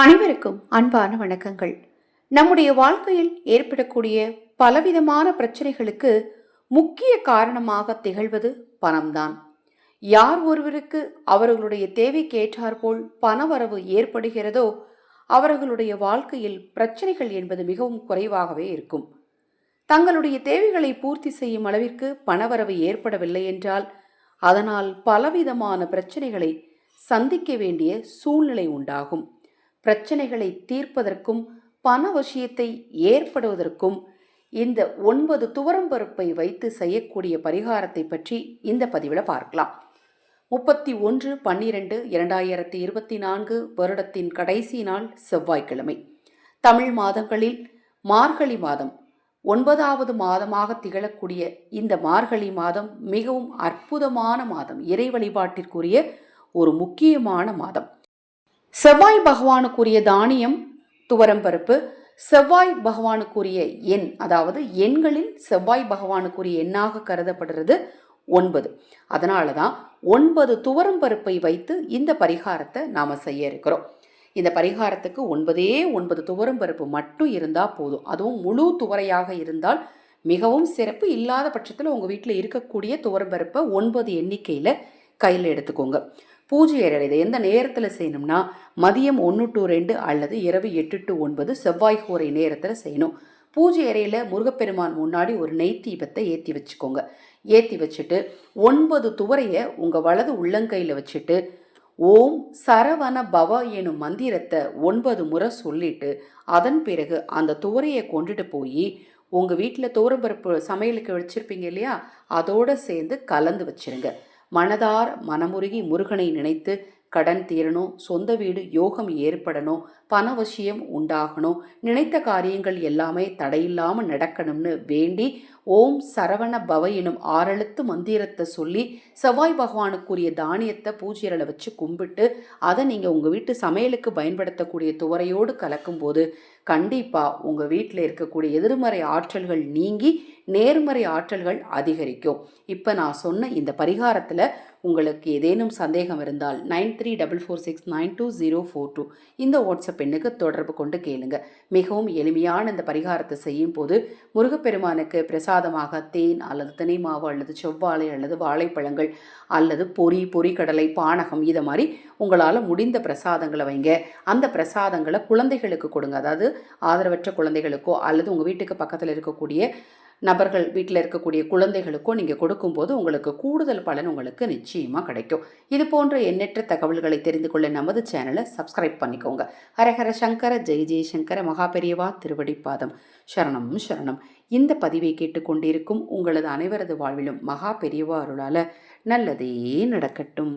அனைவருக்கும் அன்பான வணக்கங்கள். நம்முடைய வாழ்க்கையில் ஏற்படக்கூடிய பலவிதமான பிரச்சனைகளுக்கு முக்கிய காரணமாக திகழ்வது பணம்தான். யார் ஒருவருக்கு அவர்களுடைய தேவைக்கு ஏற்றாற்போல் பணவரவு ஏற்படுகிறதோ அவர்களுடைய வாழ்க்கையில் பிரச்சனைகள் என்பது மிகவும் குறைவாகவே இருக்கும். தங்களுடைய தேவைகளை பூர்த்தி செய்யும் அளவிற்கு பணவரவு ஏற்படவில்லை என்றால் அதனால் பலவிதமான பிரச்சனைகளை சந்திக்க வேண்டிய சூழ்நிலை உண்டாகும். பிரச்சனைகளை தீர்ப்பதற்கும் பண விஷயத்தை ஏற்படுவதற்கும் இந்த ஒன்பது துவரம்பருப்பை வைத்து செய்யக்கூடிய பரிகாரத்தை பற்றி இந்த பதிவில் பார்க்கலாம். முப்பத்தி ஒன்று பன்னிரெண்டு இரண்டாயிரத்தி இருபத்தி நான்கு வருடத்தின் கடைசி நாள் செவ்வாய்க்கிழமை. தமிழ் மாதங்களில் மார்கழி மாதம். ஒன்பதாவது மாதமாக திகழக்கூடிய இந்த மார்கழி மாதம் மிகவும் அற்புதமான மாதம். இறை வழிபாட்டிற்குரிய ஒரு முக்கியமான மாதம். செவ்வாய் பகவானுக்குரிய தானியம் துவரம்பருப்பு செவ்வாய் பகவானுக்குரிய எண் அதாவது எண்களில் செவ்வாய் பகவானுக்குரிய எண்ணாக கருதப்படுறது ஒன்பது. அதனால தான் ஒன்பது துவரம் பருப்பை வைத்து இந்த பரிகாரத்தை நாம் செய்ய இருக்கிறோம். இந்த பரிகாரத்துக்கு ஒன்பதே ஒன்பது துவரம் பருப்பு மட்டும் இருந்தால் போதும். அதுவும் முழு துவரையாக இருந்தால் மிகவும் சிறப்பு இல்லாத பட்சத்தில் உங்கள் வீட்டில் இருக்கக்கூடிய துவரம் பருப்பை ஒன்பது எண்ணிக்கையில் கையில் எடுத்துக்கோங்க. பூஜை அறையில் இதை எந்த நேரத்தில் செய்யணும்னா மதியம் ஒன்று டு ரெண்டு அல்லது இரவு எட்டு டு ஒன்பது செவ்வாய் கோரை நேரத்தில் செய்யணும். பூஜை அறையில் முருகப்பெருமான் முன்னாடி ஒரு நெய் தீபத்தை ஏற்றி வச்சுக்கோங்க. ஏற்றி வச்சுட்டு ஒன்பது துவரையை உங்கள் வலது உள்ளங்கையில் வச்சுட்டு ஓம் சரவண பவ எனும் மந்திரத்தை ஒன்பது முறை சொல்லிட்டு அதன் பிறகு அந்த துவரையை கொண்டுட்டு போய் உங்கள் வீட்டில் தோரம்பருப்பு சமையலுக்கு வச்சுருப்பீங்க இல்லையா? அதோடு சேர்ந்து கலந்து வச்சிருங்க. மனதார் மனமுருகி முருகனை நினைத்து கடன் தீரணும் சொந்த வீடு யோகம் ஏற்படணும் பணவசியம் உண்டாகணும். நினைத்த காரியங்கள் எல்லாமே தடையில்லாமல் நடக்கணும்னு வேண்டி ஓம் சரவண பவ எனும் ஆறெழுத்து மந்திரத்தை சொல்லி செவ்வாய் பகவானுக்குரிய தானியத்தை பூஜையில் வச்சு கும்பிட்டு அதை நீங்கள் உங்கள் வீட்டு சமையலுக்கு பயன்படுத்தக்கூடிய துவரையோடு கலக்கும்போது கண்டிப்பாக உங்கள் வீட்டில் இருக்கக்கூடிய எதிர்மறை ஆற்றல்கள் நீங்கி நேர்மறை ஆற்றல்கள் அதிகரிக்கும். இப்போ நான் சொன்ன இந்த பரிகாரத்தில் உங்களுக்கு ஏதேனும் சந்தேகம் இருந்தால் nine three double four six nine two zero four two இந்த வாட்ஸ்அப் எண்ணுக்கு தொடர்பு கொண்டு கேளுங்க. மிகவும் எளிமையான இந்த பரிகாரத்தை செய்யும் போது முருகப்பெருமானுக்கு பிரசாதமாக தேன் அல்லது தினை மாவு அல்லது செவ்வாழை அல்லது வாழைப்பழங்கள் அல்லது பொரி பொறிக்கடலை பானகம் இதை மாதிரி உங்களால் முடிந்த பிரசாதங்களை வைங்க. அந்த பிரசாதங்களை குழந்தைகளுக்கு கொடுங்க. அதாவது ஆதரவற்ற குழந்தைகளுக்கோ அல்லது உங்கள் வீட்டுக்கு பக்கத்தில் இருக்கக்கூடிய நபர்கள் வீட்டில் இருக்கக்கூடிய குழந்தைகளுக்கோ நீங்கள் கொடுக்கும்போது உங்களுக்கு கூடுதல் பலன் உங்களுக்கு நிச்சயமாக கிடைக்கும். இது போன்ற எண்ணற்ற தகவல்களை தெரிந்து கொள்ள நமது சேனலை சப்ஸ்கிரைப் பண்ணிக்கோங்க. ஹரஹர சங்கர ஜெய் ஜெய்சங்கர மகாபெரியவா திருவடிப்பாதம் சரணம் சரணம். இந்த பதிவை கேட்டுக்கொண்டிருக்கும் உங்களது அனைவரது வாழ்விலும் மகா பெரியவா அருளால் நல்லதே நடக்கட்டும்.